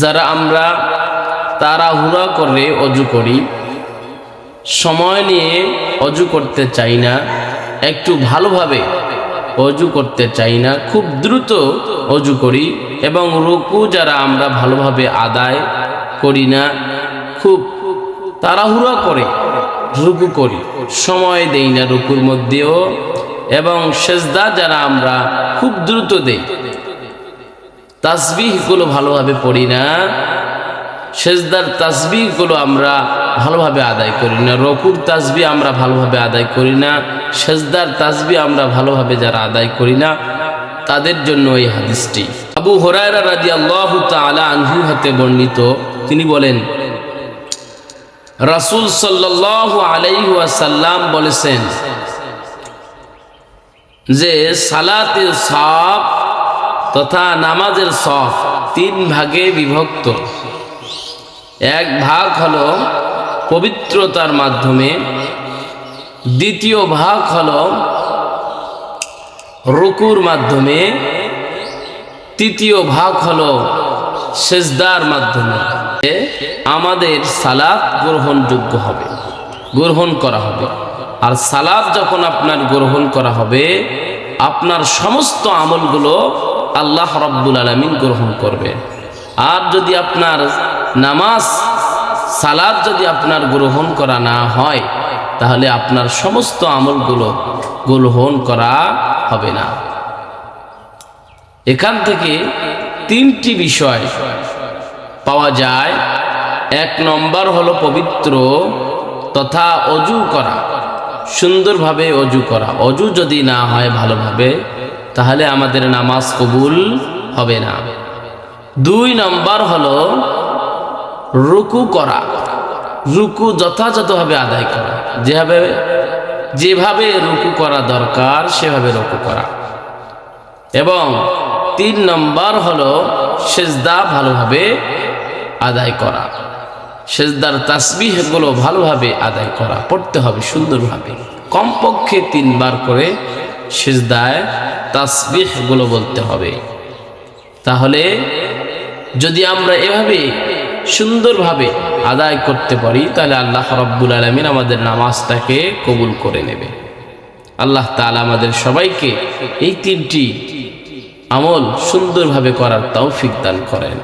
যারা আমরা তাড়াহুড়া করে অজু করি, সময় নিয়ে অজু করতে চাই না, একটু ভালোভাবে অজু করতে চাই না, খুব দ্রুত অজু করি এবং রুকু যারা আমরা ভালোভাবে আদায় করি না, খুব তাড়াহুড়া করে রুকু করি, সময় দেই না রুকুর মধ্যেও এবং সেজদা যারা আমরা খুব দ্রুত দেই। তাসবিহগুলো ভালোভাবে পড়ি না। সেজদার তাসবিহগুলো আমরা ভালোভাবে আদায় করি না। রকুর তাসবি আমরা ভালোভাবে আদায় করি না। সেজদার তাসবি আমরা ভালোভাবে যারা আদায় করি না, তাদের জন্য এই হাদিসটি। আবু হরায়রা রাজি আল্লাহ তালা আনহু হাতে বর্ণিত, তিনি বলেন, রাসুল সাল্লাহ আলাইহাসাল্লাম বলেছেন যে সালাতে সব তথা নামাজের সফ তিন ভাগে বিভক্ত। এক ভাগ হল পবিত্রতার মাধ্যমে, দ্বিতীয় ভাগ হল রুকুর মাধ্যমে, তৃতীয় ভাগ হল সেজদার মাধ্যমে। আমাদের সালাদ গ্রহণযোগ্য হবে, গ্রহণ করা হবে। আর সালাদ যখন আপনার গ্রহণ করা হবে, আপনার সমস্ত আমলগুলো আল্লাহ রব্বুল আলমিন গ্রহণ করবে। আর যদি আপনার নামাজ সালাদ যদি আপনার গ্রহণ করা না হয়, তাহলে আপনার সমস্ত আমলগুলো গ্রহণ করা হবে না। এখান থেকে তিনটি বিষয় পাওয়া যায়। এক নম্বর হলো পবিত্র তথা অজু করা। সুন্দরভাবে অজু করা। অজু যদি না হয় ভালোভাবে তাহলে আমাদের নামাজ কবুল হবে না। দুই নম্বর হলো রুকু করা। রুকু যথাযথভাবে আদায় করা। যেভাবে যেভাবে রুকু করা দরকার, সেভাবে রুকু করা। এবং তিন নম্বর হলো সেজদা ভালোভাবে আদায় করা। সেজদার তাসবিহগুলো ভালোভাবে আদায় করা। পড়তে হবে সুন্দরভাবে। কমপক্ষে তিনবার করে সেজদায় তাসবিহগুলো বলতে হবে। তাহলে যদি আমরা এভাবে সুন্দরভাবে আদায় করতে পারি, তাহলে আল্লাহ রব্বুল আলমিন আমাদের নামাজটাকে কবুল করে নেবে। আল্লাহ তালা আমাদের সবাইকে এই তিনটি আমল সুন্দরভাবে করার তৌফিক দান করেন।